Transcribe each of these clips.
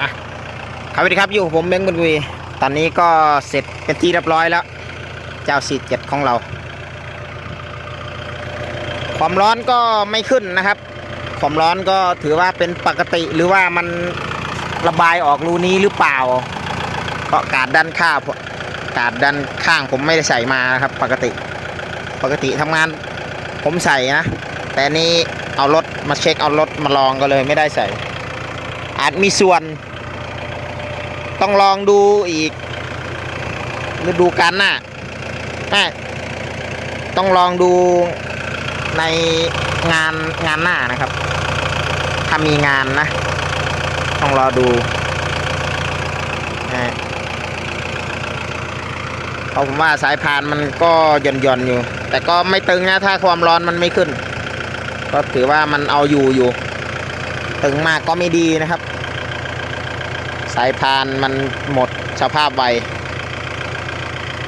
อะครับสวัสดีครับอยู่ผมเบงบุญวีตอนนี้ก็เสร็จเป็นที่เรียบร้อยแล้ว เจ้าสีเจ็ดของเรา ความร้อนก็ไม่ขึ้นนะครับ ความร้อนก็ถือว่าเป็นปกติหรือว่ามันระบายออกรูนี้หรือเปล่า เพราะกาดด้านข้างกาดด้านข้างผมไม่ได้ใส่มานะครับ ปกติปกติทำงานผมใส่นะแต่นี่เอารถมาเช็คเอารถมาลองก็เลยไม่ได้ใส่ อาจมีส่วน ต้องลองดูอีกฤดูกาลหน้าต้องลองดูในงานงานหน้านะครับ ถ้ามีงานนะ ต้องรอดูเพราะผมว่าสายพานมันก็หย่อนหย่อนๆอยู่ แต่ก็ไม่ตึงนะ ถ้าความร้อนมันไม่ขึ้น ก็ถือว่ามันเอาอยู่อยู่ ตึงมากก็ไม่ดีนะครับ สายพานมันหมดสภาพไว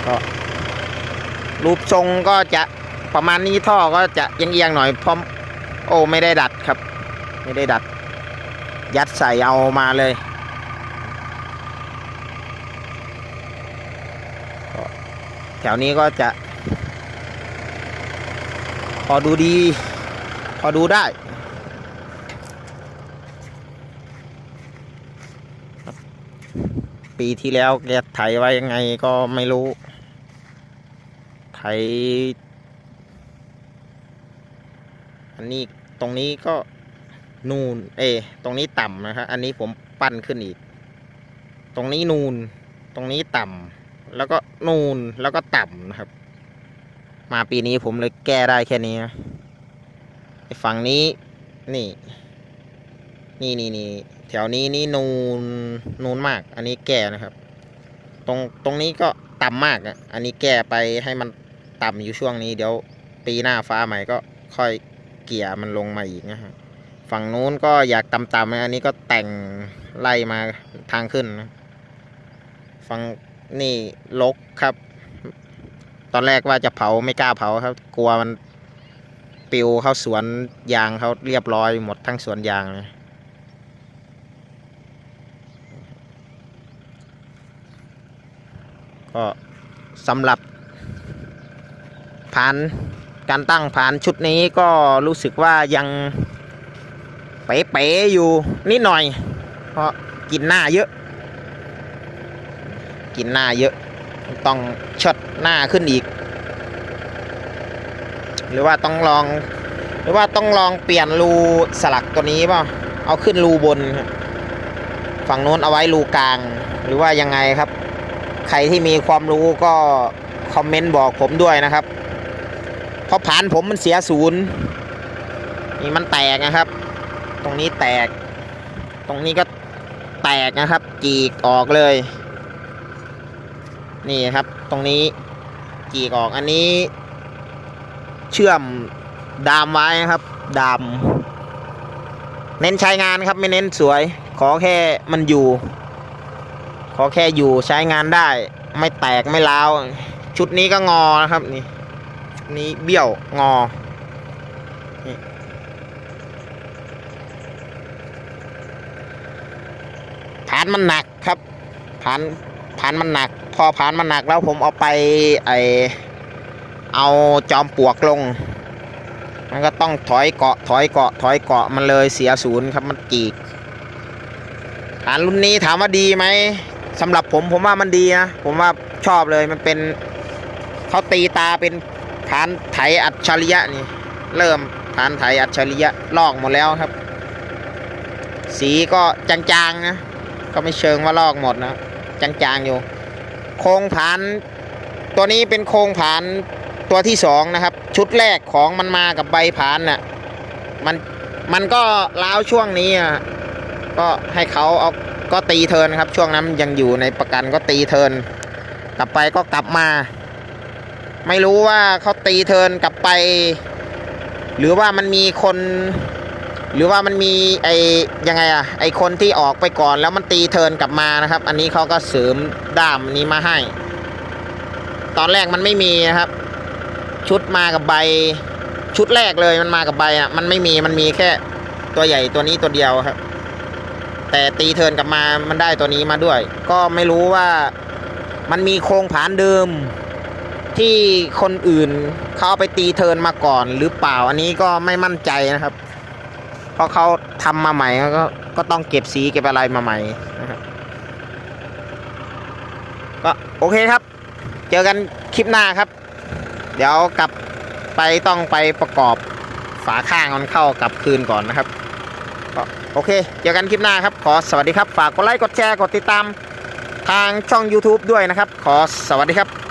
ก็รูปทรงก็จะประมาณนี้ท่อก็จะเอียงๆหน่อยเพราะโอ้ไม่ได้ดัดครับ ไม่ได้ดัด ยัดใส่เอามาเลยแถวนี้ก็จะ พอดูดี พอดูได้ ปีที่แล้วแกไถไว้ยังไงก็ไม่รู้ ไถ อันนี้ตรงนี้ก็นูน เอ ตรงนี้ต่ำนะครับ อันนี้ผมปั้นขึ้นอีก ตรงนี้นูน ตรงนี้ต่ำ แล้วก็นูน แล้วก็ต่ำนะครับ มาปีนี้ผมเลยแก้ได้แค่นี้นะฝั่งนี้นี่ นี่นี่นี่แถวนี้นี่นูนนูนมาก อันนี้แก้นะครับ ตรงตรงนี้ก็ต่ำมากอะอันนี้แก้ไปให้มันต่ำอยู่ช่วงนี้เดี๋ยวปีหน้าฟ้าใหม่ก็ค่อยเกี่ยมันลงมาอีกนะฮะฝั่งนู้นก็อยากต่ำๆนะอันนี้ก็แต่งไล่มาทางขึ้นนะฝั่งนี่ลกครับ ตอนแรกว่าจะเผาไม่กล้าเผาครับ กลัวมันปิวเข้าสวนยางเขาเรียบร้อยหมดทั้งสวนยางเลย ก็สำหรับผ่านการตั้งผ่านชุดนี้ก็รู้สึกว่ายังเป๋ๆอยู่นิดหน่อย เพราะกินหน้าเยอะ กินหน้าเยอะ ต้องชดหน้าขึ้นอีก หรือว่าต้องลอง หรือว่าต้องลองเปลี่ยนรูสลักตัวนี้เปล่าเอาขึ้นรูบน ฝั่งโน้นเอาไว้รูกลาง หรือว่ายังไงครับ ใครที่มีความรู้ก็คอมเมนต์บอกผมด้วยนะครับ เพราะผ่านผมมันเสียศูนย์นี่มันแตกนะครับ ตรงนี้แตก ตรงนี้ก็แตกนะครับจีกออกเลย นี่ครับ ตรงนี้จีกออกอันนี้ เชื่อมดามไว้นะครับ ดาม เน้นใช้งานครับไม่เน้นสวย ขอแค่มันอยู่ ขอแค่อยู่ใช้งานได้ ไม่แตกไม่ร้าว ชุดนี้ก็งอนะครับนี่นี้เบี้ยวงอนี่านมันหนักครับผานผานมันหนัก พอผานมันหนักแล้วผมเอาไปไอเอาจอมปลวกลง มันก็ต้องถอยเกาะถอยเกาะถอยเกาะมันเลยเสียศูนย์ครับมันจีกผานรุ่นนี้ถามว่าดีไหม สำหรับผมผมว่ามันดีนะ ผมว่าชอบเลยมันเป็นเขาตีตาเป็นฐานไถอัจฉริยะนี่ เริ่มฐานไถอัจฉริยะลอกหมดแล้วครับ สีก็จางๆนะก็ไม่เชิงว่าลอกหมดนะจางๆอยู่ โครงผาน ตัวนี้เป็นโครงผานตัวที่สองนะครับ ชุดแรกของมันมากับใบผานน่ะมันมันก็ล้าวช่วงนี้อะก็ให้เขาเอา ก็ตีเทินครับ ช่วงนั้นยังอยู่ในประกันก็ตีเทินกลับไปก็กลับมา ไม่รู้ว่าเขาตีเทินกลับไป หรือว่ามันมีคน หรือว่ามันมีไอยังไงอะไอคนที่ออกไปก่อนแล้วมันตีเทินกลับมานะครับ อันนี้เขาก็เสริมด้ามนี้มาให้ ตอนแรกมันไม่มีนะครับ ชุดมากับใบ ชุดแรกเลยมันมากับใบอะมันไม่มีมันมีแค่ตัวใหญ่ตัวนี้ตัวเดียวครับ แต่ตีเทินกลับมามันได้ตัวนี้มาด้วย ก็ไม่รู้ว่ามันมีโครงผานเดิม ที่คนอื่นเขาเอาไปตีเทินมาก่อนหรือเปล่าอันนี้ก็ไม่มั่นใจนะครับ เพราะเขาทำมาใหม่ก็ก็ต้องเก็บสีเก็บอะไรมาใหม่นะครับก็โอเคครับ เจอกันคลิปหน้าครับ เดี๋ยวกลับไปต้องไปประกอบฝาข้างมันเข้ากลับคืนก่อนนะครับ โอเค เจอกันคลิปหน้าครับ ขอสวัสดีครับ ฝากกดไลค์ กดแชร์ กดติดตามทางช่อง YouTube ด้วยนะครับ ขอสวัสดีครับ